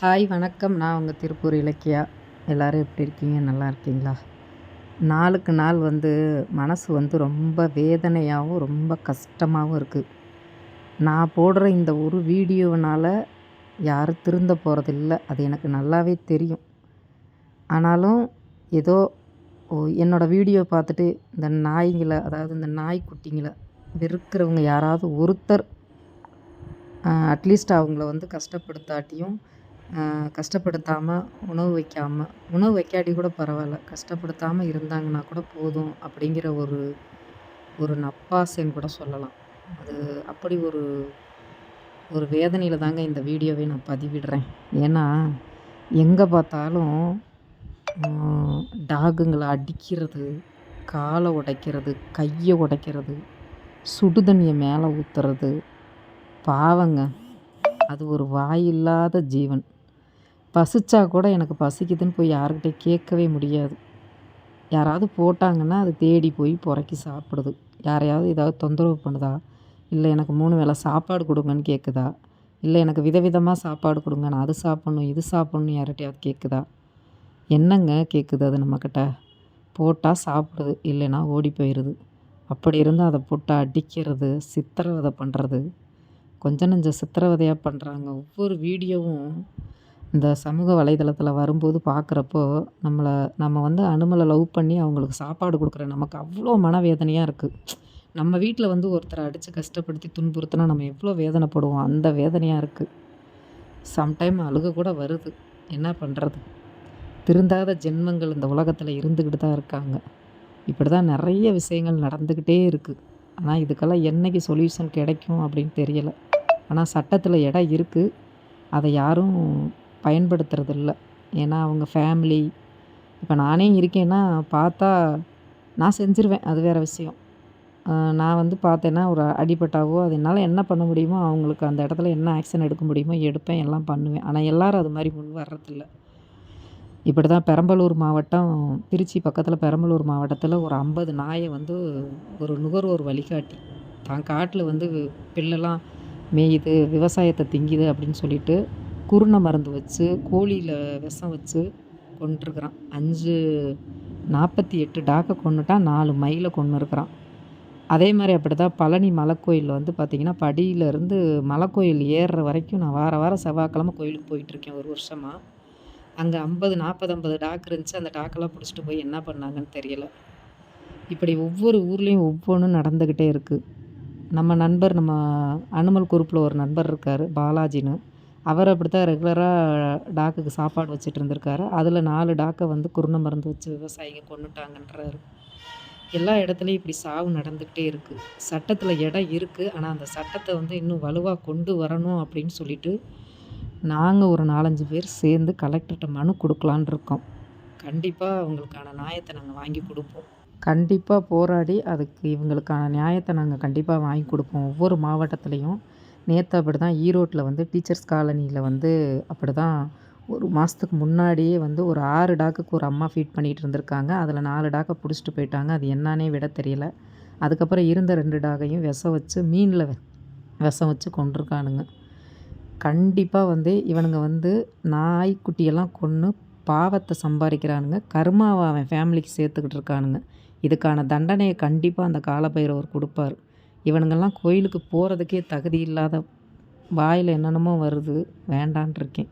Hi வணக்கம். நான் உங்கள் திருப்பூர் இலக்கியா. எல்லோரும் எப்படி இருக்கீங்க? நல்லா இருக்கீங்களா? நாளுக்கு நாள் வந்து மனசு வந்து ரொம்ப வேதனையாகவும் ரொம்ப கஷ்டமாகவும் இருக்குது நான் போடுற இந்த ஒரு வீடியோவினால் யாரும் திருந்த போகிறதில்ல அது எனக்கு நல்லாவே தெரியும். ஆனாலும் ஏதோ என்னோடய வீடியோ பார்த்துட்டு இந்த நாய்ங்களை அதாவது இந்த நாய்க்குட்டிங்களை வெறுக்கிறவங்க யாராவது ஒருத்தர் அட்லீஸ்ட் அவங்கள வந்து கஷ்டப்படுத்தாட்டியும் கஷ்டப்படுத்தாமல் உணவு வைக்காமல் உணவு வைக்காட்டி கூட பரவாயில்ல. கஷ்டப்படுத்தாமல் இருந்தாங்கன்னா கூட போதும் அப்படிங்கிற ஒரு ஒரு நப்பாசைன்னு கூட சொல்லலாம். அது அப்படி ஒரு ஒரு வேதனையில் தாங்க இந்த வீடியோவை நான் பதிவிடுறேன். ஏன்னா எங்கே பார்த்தாலும் டாகுங்களை அடிக்கிறது காலை உடைக்கிறது கையை உடைக்கிறது சுடு தண்ணியை மேலே ஊற்றுறது பாவங்க. அது ஒரு வாயில்லாத ஜீவன். பசிச்சா கூட எனக்கு பசிக்குதுன்னு போய் யாருக்கிட்டே கேட்கவே முடியாது. யாராவது போட்டாங்கன்னா அது தேடி போய் புறக்கி சாப்பிடுது. யாரையாவது ஏதாவது தொந்தரவு பண்ணுதா? இல்லை எனக்கு மூணு வேளை சாப்பாடு கொடுங்கன்னு கேட்குதா? இல்லை எனக்கு விதவிதமாக சாப்பாடு கொடுங்க நான் அது சாப்பிட்ணும் இது சாப்பிட்ணும் யார்கிட்டையாவது கேட்குதா? என்னங்க கேட்குது அது நம்மக்கிட்ட? போட்டால் சாப்பிடுது இல்லைன்னா ஓடி போயிடுது. அப்படி இருந்து அதை போட்டு அடிக்கிறது சித்திரவதை பண்ணுறது கொஞ்சம் நஞ்சம் சித்திரவதையாக பண்ணுறாங்க ஒவ்வொரு வீடியோவும் இந்த சமூக வலைதளத்தில் வரும்போது பார்க்குறப்போ நம்மளை நம்ம வந்து அனுமலை லவ் பண்ணி அவங்களுக்கு சாப்பாடு கொடுக்குற நமக்கு அவ்வளோ மனவேதனையாக இருக்குது நம்ம வீட்டில் வந்து ஒருத்தரை அடித்து கஷ்டப்படுத்தி துன்புறுத்தினா நம்ம எவ்வளோ வேதனைப்படுவோம். அந்த வேதனையாக இருக்குது சம்டைம் அழுக கூட வருது. என்ன பண்ணுறது திருந்தாத ஜென்மங்கள் இந்த உலகத்தில் இருந்துக்கிட்டு தான் இருக்காங்க. இப்படி தான் நிறைய விஷயங்கள் நடந்துக்கிட்டே இருக்குது ஆனால் இதுக்கெல்லாம் என்றைக்கு சொல்யூஷன் கிடைக்கும் அப்படின்னு தெரியலை. ஆனால் சட்டத்தில் இடம் இருக்குது அதை யாரும் பயன்படுத்துறதில்ல. ஏன்னா அவங்க ஃபேமிலி இப்போ நானே இருக்கேன்னா பார்த்தா நான் செஞ்சுருவேன். அது வேறு விஷயம். நான் வந்து பார்த்தேன்னா ஒரு அடிபட்டாவோ அது என்னால் என்ன பண்ண முடியுமோ அவங்களுக்கு அந்த இடத்துல என்ன ஆக்ஷன் எடுக்க முடியுமோ எடுப்பேன் எல்லாம் பண்ணுவேன். ஆனால் எல்லோரும் அது மாதிரி முன் வர்றதில்ல. இப்படி தான் பெரம்பலூர் மாவட்டம் திருச்சி பக்கத்தில் பெரம்பலூர் மாவட்டத்தில் ஒரு ஐம்பது நாயை வந்து ஒரு நுகர்வோர் வழிகாட்டி. தான் காட்டில் வந்து பில்லெல்லாம் மேயுது விவசாயத்தை திங்குது அப்படின்னு சொல்லிட்டு குருணை மருந்து வச்சு கோழியில் விஷம் வச்சு கொண்டுருக்குறான் அஞ்சு நாற்பத்தி எட்டு டாக்கை கொண்டுட்டான் நாலு மயிலை கொண்டு இருக்கிறான் அதே மாதிரி அப்படி தான் பழனி மலைக்கோயில் வந்து பார்த்திங்கன்னா படியிலேருந்து மலைக்கோயில் ஏறுற வரைக்கும் நான் வார வாரம் செவ்வாய்க்கிழமை கோயிலுக்கு போயிட்டுருக்கேன் ஒரு வருஷமாக அங்கே ஐம்பது நாற்பது ஐம்பது டாக் இருந்துச்சு. அந்த டாக்கெல்லாம் பிடிச்சிட்டு போய் என்ன பண்ணாங்கன்னு தெரியலை. இப்படி ஒவ்வொரு ஊர்லேயும் ஒவ்வொன்றும் நடந்துக்கிட்டே இருக்குது நம்ம நண்பர் நம்ம அனுமல் குரூப்பில் ஒரு நண்பர் இருக்கார் பாலாஜின்னு. அவர் அப்படி தான் ரெகுலராக டாக்குக்கு சாப்பாடு வச்சுட்டு இருந்திருக்காரு. அதில் நாலு டாக்கை வந்து குருணை மருந்து வச்சு விவசாயிங்க கொண்டுட்டாங்கன்றாரு எல்லா இடத்துலையும் இப்படி சாவு நடந்துக்கிட்டே இருக்குது சட்டத்தில் இடம் இருக்குது ஆனால் அந்த சட்டத்தை வந்து இன்னும் வலுவாக கொண்டு வரணும் அப்படின்னு சொல்லிட்டு நாங்கள் ஒரு நாலஞ்சு பேர் சேர்ந்து கலெக்டர்கிட்ட மனு கொடுக்கலான் இருக்கோம். கண்டிப்பாக அவங்களுக்கான நியாயத்தை நாங்கள் வாங்கி கொடுப்போம். கண்டிப்பாக போராடி அதுக்கு இவங்களுக்கான நியாயத்தை நாங்கள் கண்டிப்பாக வாங்கி கொடுப்போம். ஒவ்வொரு மாவட்டத்துலேயும் நேற்று அப்படி தான் ஈரோட்டில் வந்து டீச்சர்ஸ் காலனியில் வந்து அப்படி தான் ஒரு மாதத்துக்கு முன்னாடியே வந்து ஒரு ஆறு டாக்குக்கு ஒரு அம்மா ஃபீட் பண்ணிகிட்டு இருந்திருக்காங்க. அதில் நாலு டாக்கை பிடிச்சிட்டு போயிட்டாங்க. அது என்னானே விட தெரியல. அதுக்கப்புறம் இருந்த ரெண்டு டாகையும் விஷம் வச்சு மீனில் விஷம் வச்சு கொண்டிருக்கானுங்க கண்டிப்பாக வந்து இவனுங்க வந்து நாய்க்குட்டியெல்லாம் கொன்று பாவத்தை சம்பாதிக்கிறானுங்க கர்மாவை அவன் ஃபேமிலிக்கு சேர்த்துக்கிட்டு இருக்கானுங்க. இதுக்கான தண்டனையை கண்டிப்பாக அந்த காலபைரவர் கொடுப்பார். இவனுங்கெல்லாம் கோயிலுக்கு போகிறதுக்கே தகுதி இல்லாத வாயில் என்னென்னமோ வருது. வேண்டான் இருக்கேன்.